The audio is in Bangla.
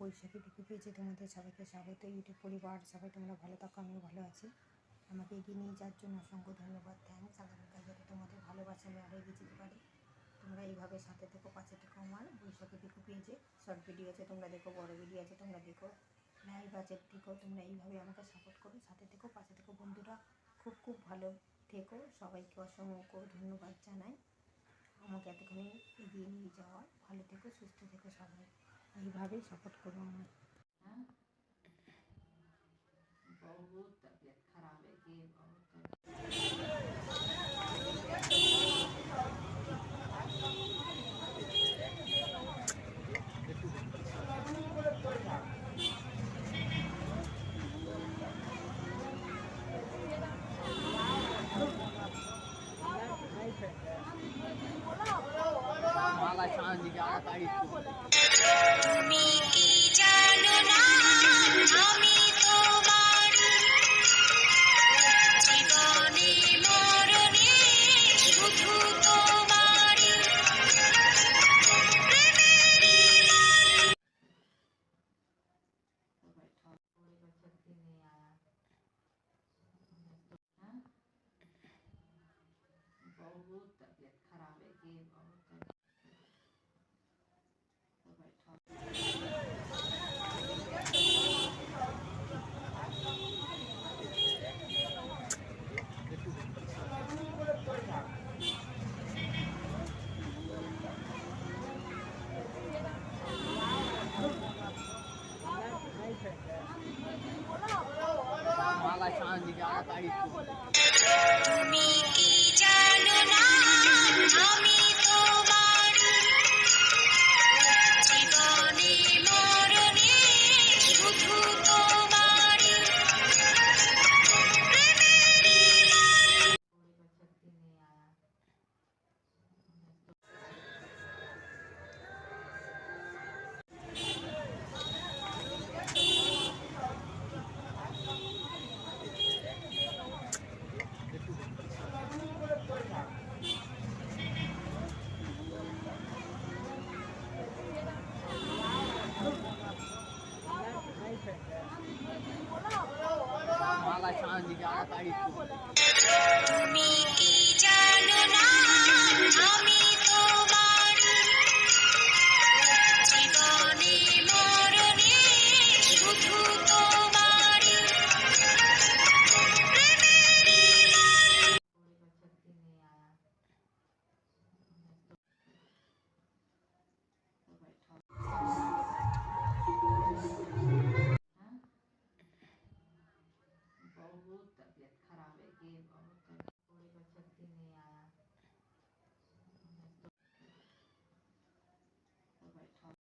বৈশাখী বিক্রি পেয়েছে তোমাদের সবাইকে স্বাগত ইউটিউব পরিবার, সবাই তোমরা ভালো থাকো, আমিও ভালো আছি। আমাকে এগিয়ে নিয়ে যাওয়ার জন্য অসংখ্য ধন্যবাদ থ্যাংকস আগামীকাল যাতে তোমাদের ভালোবাসা আমি আরও এগিয়ে যেতে পারি। তোমরা এইভাবে সাথে থেকো, পাশে থেকো আমার। বৈশাখী বিকু পেয়েছে শর্ট ভিডিও আছে, তোমরা দেখো, বড় ভিডিও আছে, তোমরা দেখো। লাইভ আছে থেকো তোমরা এইভাবে আমাকে সাপোর্ট করো, সাথে থেকো, পাশে থেকো। বন্ধুরা, খুব খুব ভালো থেকো। সবাইকে অসংখ্য ধন্যবাদ জানাই। আমাকে এতখানি এগিয়ে নিয়ে যাওয়ার। ভালো থেকো, সুস্থ থেকো সবাই। এইভাবেই সাপোর্ট করো আমার बहुत तबीयत खराब है कि बहुत हाँ जी ग्यारह तारीख को তুমি কি জানো মালা চাঁদ দিকে আড়াতাড়ি তুমি কি জানো না আমি